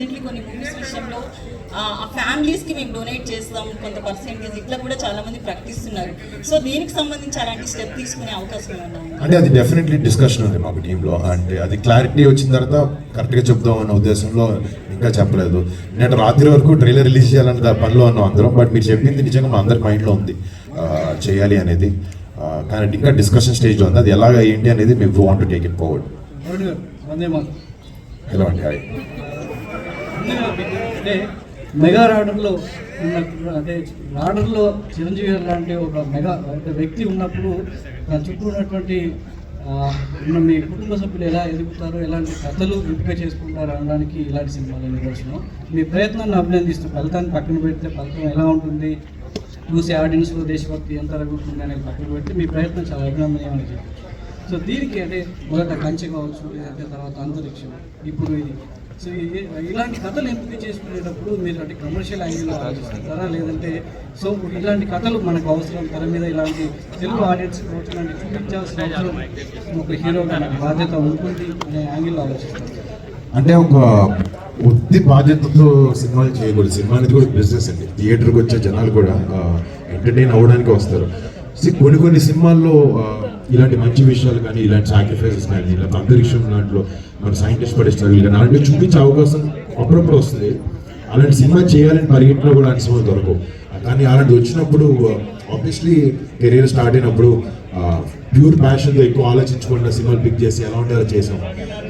కొన్ని మూవీస్ విషయంలో ఆ ఫ్యామిలీస్కి మేము డొనేట్ చేస్తాం కొంత పర్సెంటేజ్ ఇట్లా కూడా చాలా మంది ప్రకటిస్తున్నారు సో దీనికి సంబంధించి అలాంటి స్టెప్ తీసుకునే అవకాశం? అంటే అది డెఫినెట్లీ డిస్కషన్ ఉంది మాకు టీంలో అంటే అది క్లారిటీ వచ్చిన తర్వాత కరెక్ట్గా చెప్దాం అన్న ఉద్దేశంలో ఇంకా చెప్పలేదు. నేను రాత్రి వరకు ట్రైలర్ రిలీజ్ చేయాలన్న పనిలో ఉన్నాం అందరం. బట్ మీరు చెప్పింది నిజంగా మా అందరి మైండ్లో ఉంది. చేయాలి అనేది. కానీ ఇంకా డిస్కషన్ స్టేజ్లో ఉంది. అది ఎలాగ ఏంటి అనేది మేము want to take it forward hello అండి హాయ్. అంటే మెగా రాడర్లో ఉన్న అంటే రాడర్లో చిరంజీవి గారు లాంటి ఒక మెగా ఒక వ్యక్తి ఉన్నప్పుడు దాని చుట్టూ ఉన్నటువంటి ఉన్న మీ కుటుంబ సభ్యులు ఎలా ఎదుగుతారో ఎలాంటి కథలు ఎంపిక చేసుకుంటారు అనడానికి ఇలాంటి సినిమాలు నిదర్శనం మీ ప్రయత్నాన్ని అభినందిస్తూ ఫలితాన్ని పక్కన పెడితే ఫలితం ఎలా ఉంటుంది? చూసే ఆడియన్స్లో దేశభక్తి ఎంత తగ్గుతుంది అనేది పక్కన పెడితే మీ ప్రయత్నం చాలా అభినందనీయమని చెప్పచ్చు. సో దీనికి అంటే మొదట కంచె కావచ్చు లేదంటే తర్వాత అంతరిక్షం ఇప్పుడు ఇది సో ఇలాంటి కథలు ఎంపిక చేసుకునేటప్పుడు మీరు అంటే కమర్షియల్ యాంగిల్లో ఆలోచిస్తారా? లేదంటే సో ఇలాంటి కథలు మనకు అవసరం తెర మీద ఇలాంటి తెలుగు ఆడియన్స్ ఇలాంటి చూపించాల్సిన అవసరం ఒక హీరోగా బాధ్యత ఉంటుంది అనే యాంగిల్లో ఆలోచిస్తారు? అంటే ఒక ఉత్తి బాధ్యతతో సినిమాలు చేయకూడదు. సినిమా అనేది కూడా బిజినెస్ అండి. థియేటర్కి వచ్చే జనాలు కూడా ఎంటర్టైన్ అవ్వడానికి వస్తారు. కొన్ని కొన్ని సినిమాల్లో ఇలాంటి మంచి విషయాలు కానీ ఇలాంటి సాక్రిఫైసెస్ కానీ ఇలా అంతరిక్షం దాంట్లో మన సైంటిస్ట్ పడే స్ట్రగుల్ కానీ అలాంటివి చూపించే అవకాశం అప్పుడప్పుడు వస్తుంది. అలాంటి సినిమా చేయాలని పరిగెట్టినా కూడా అలాంటి సినిమా దొరకవు. కానీ అలాంటి వచ్చినప్పుడు ఆబ్వియస్లీ కెరీర్ స్టార్ట్ అయినప్పుడు ప్యూర్ ప్యాషన్తో ఎక్కువ ఆలోచించకుండా సినిమాలు పిక్ చేసి ఎలా ఉంటే అలా చేసాం.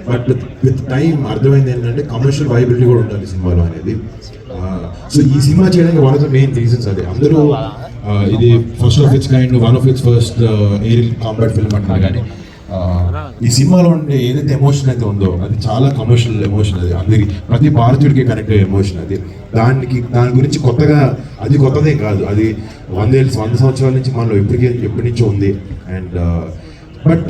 బట్ విత్ టైం అర్థమైంది ఏంటంటే కమర్షియల్ వైబిలిటీ కూడా ఉంటుంది సినిమాలో అనేది. సో ఈ సినిమా చేయడానికి one of the main reasons అదే. అందరూ ఇది first of its kind one of its first air combat film అంటున్నా కానీ ఈ సినిమాలో ఉండే ఏదైతే ఎమోషన్ అయితే ఉందో అది చాలా కమర్షియల్ ఎమోషన్ అది. అందరికి ప్రతి భారతీయుడికి కనెక్ట్ అయ్యే ఎమోషన్ అది. దానికి దాని గురించి కొత్తగా అది కొత్తదే కాదు. అది వందేళ్ళు వంద సంవత్సరాల నుంచి మనలో ఎప్పటికీ ఎప్పటి నుంచో ఉంది. అండ్ బట్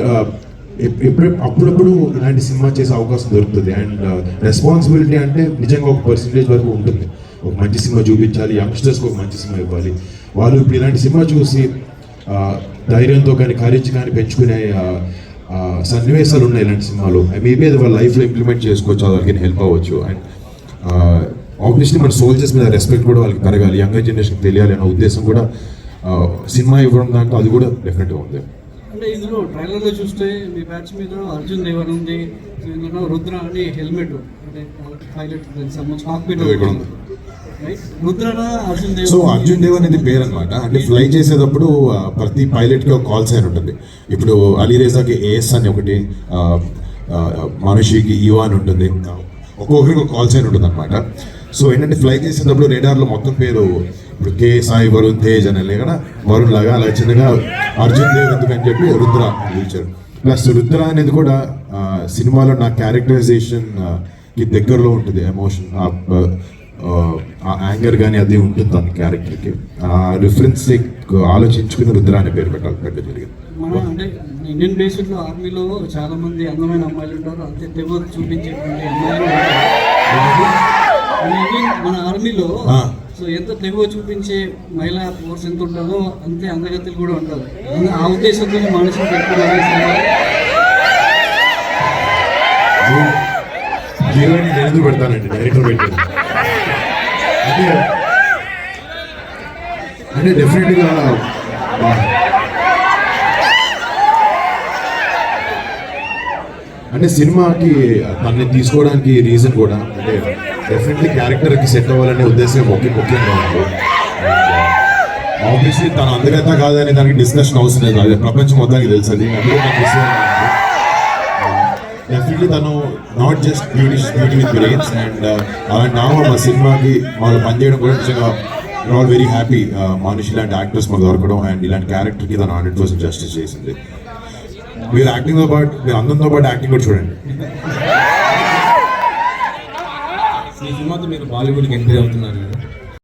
ఎప్పుడు అప్పుడప్పుడు ఇలాంటి సినిమా చేసే అవకాశం దొరుకుతుంది. అండ్ రెస్పాన్సిబిలిటీ అంటే నిజంగా ఒక పర్సంటేజ్ వరకు ఉంటుంది. ఒక మంచి సినిమా చూపించాలి యంగ్స్టర్స్కి ఒక మంచి సినిమా ఇవ్వాలి. వాళ్ళు ఇప్పుడు ఇలాంటి సినిమా చూసి ధైర్యంతో కానీ కరేజ్ కానీ పెంచుకునే సన్నివేశాలు ఉన్నాయి ఇలాంటి సినిమాలో. మేబీ అది వాళ్ళ లైఫ్లో ఇంప్లిమెంట్ చేసుకోవచ్చు వాళ్ళకి హెల్ప్ అవ్వచ్చు. అండ్ ఆబ్వియస్లీ మన సోల్జర్స్ మీద రెస్పెక్ట్ కూడా వాళ్ళకి పెరగాలి. యంగర్ జనరేషన్ తెలియాలి అనే ఉద్దేశం కూడా సినిమా ఇవ్వడం దాంట్లో అది కూడా డెఫినెట్గా ఉంది. అంటే ఇందులో ట్రైలర్లో చూస్తే మీ బ్యాచ్ మీద అర్జున్ దేవర్ ఉంది రుద్ర అని హెల్మెట్ అంటే పైలట్ సంబంధించి సో అర్జున్ దేవ్ అనేది పేరు అనమాట అంటే ఫ్లై చేసేటప్పుడు ప్రతి పైలట్కి ఒక కాల్ సైన్ ఉంటుంది. ఇప్పుడు అలీరేజాకి ఏఎస్ అని ఒకటి మనిషికి ఈవా అని ఉంటుంది. ఒక్కొక్కరికి ఒక కాల్ సైన్ ఉంటుంది అనమాట సో ఏంటంటే ఫ్లై చేసేటప్పుడు రేడార్లో మొత్తం పేరు ఇప్పుడు కే సాయి వరుణ్ తేజ్ అని లేక వరుణ్ లాగా అలా చిన్నగా అర్జున్ దేవ్ ఎందుకని చెప్పి రుద్ర పిలిచారు. ప్లస్ రుద్ర అనేది కూడా సినిమాలో నా క్యారెక్టరైజేషన్కి దగ్గరలో ఉంటుంది. ఎమోషన్ యాంగర్ కానీ అది ఉంటుంది తన క్యారెక్టర్కి. ఆ రిఫరెన్స్ ఆలోచించుకుని రుద్ర అనే పేరు పెట్టాలి పెట్ట జరిగింది. మన అంటే ఇండియన్ బేస్డ్లో ఆర్మీలో చాలా మంది అందమైన అమ్మాయిలు ఉంటారు. అంతే తెగ చూపించేటువంటి అమ్మాయిలు. మన ఇండియన్ మన ఆర్మీలో. సో ఎంత తెగువ చూపించే మహిళా ఫోర్స్ ఎంత ఉంటుందో అంతే అందగతులు కూడా ఉంటారు. ఆ ఉద్దేశంతో మనుషులు నేను ఎందుకు పెడతానండి డైరెక్టర్ పెట్టాను అంటే అంటే డెఫినెట్గా అంటే సినిమాకి తనని తీసుకోవడానికి రీజన్ కూడా అంటే డెఫినెట్లీ క్యారెక్టర్కి సెట్ అవ్వాలనే ఉద్దేశం ముఖ్య ముఖ్యంగా ఉంది ఆబ్వియస్లీ తన అందగత కాదని దానికి డిస్కషన్ అవసరం లేదు. అదే ప్రపంచం మొత్తానికి తెలుసు అది అందుకే నాకు డెఫినెట్లీ తను not just beauty beauty with brains and అలాంటి నా మా సినిమాకి వాళ్ళు పనిచేయడం కూడా నిజంగా ఆల్ వెరీ హ్యాపీ మనిషి ఇలాంటి యాక్టర్స్ మాకు దొరకడం అండ్ ఇలాంటి క్యారెక్టర్కి తను హండ్రెడ్ పర్సెంట్ జస్టిస్ చేసింది. మీరు యాక్టింగ్తో పాటు మీరు అందంతో పాటు యాక్టింగ్ కూడా చూడండి. ఈ సినిమాతో మీరు బాలీవుడ్కి ఎంట్రీ అవుతున్నారు.